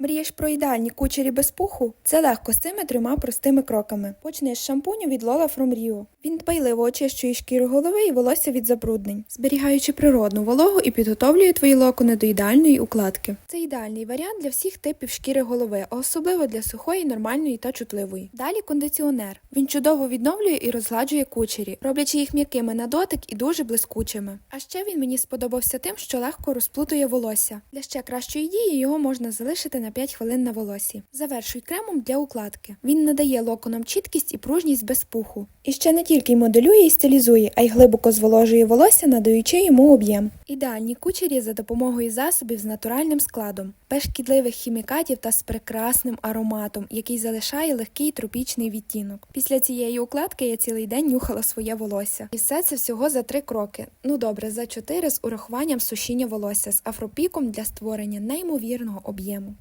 Мрієш про ідеальні кучері без пуху? Це легко з цими трьома простими кроками. Почни з шампуню від Lola From Rio. Він дбайливо очищує шкіру голови і волосся від забруднень, зберігаючи природну вологу і підготовлює твої локони до ідеальної укладки. Це ідеальний варіант для всіх типів шкіри голови, особливо для сухої, нормальної та чутливої. Далі кондиціонер. Він чудово відновлює і розгладжує кучері, роблячи їх м'якими на дотик і дуже блискучими. А ще він мені сподобався тим, що легко розплутує волосся. Для ще кращої дії його можна залишити на 5 хвилин на волосі. Завершуй кремом для укладки. Він надає локонам чіткість і пружність без пуху. І ще не тільки й моделює і стилізує, а й глибоко зволожує волосся, надаючи йому об'єм. Ідеальні кучері за допомогою засобів з натуральним складом, без шкідливих хімікатів та з прекрасним ароматом, який залишає легкий тропічний відтінок. Після цієї укладки я цілий день нюхала своє волосся. І все це всього за три кроки. Ну добре, за чотири з урахуванням сушіння волосся з афропіком для створення неймовірного об'єму.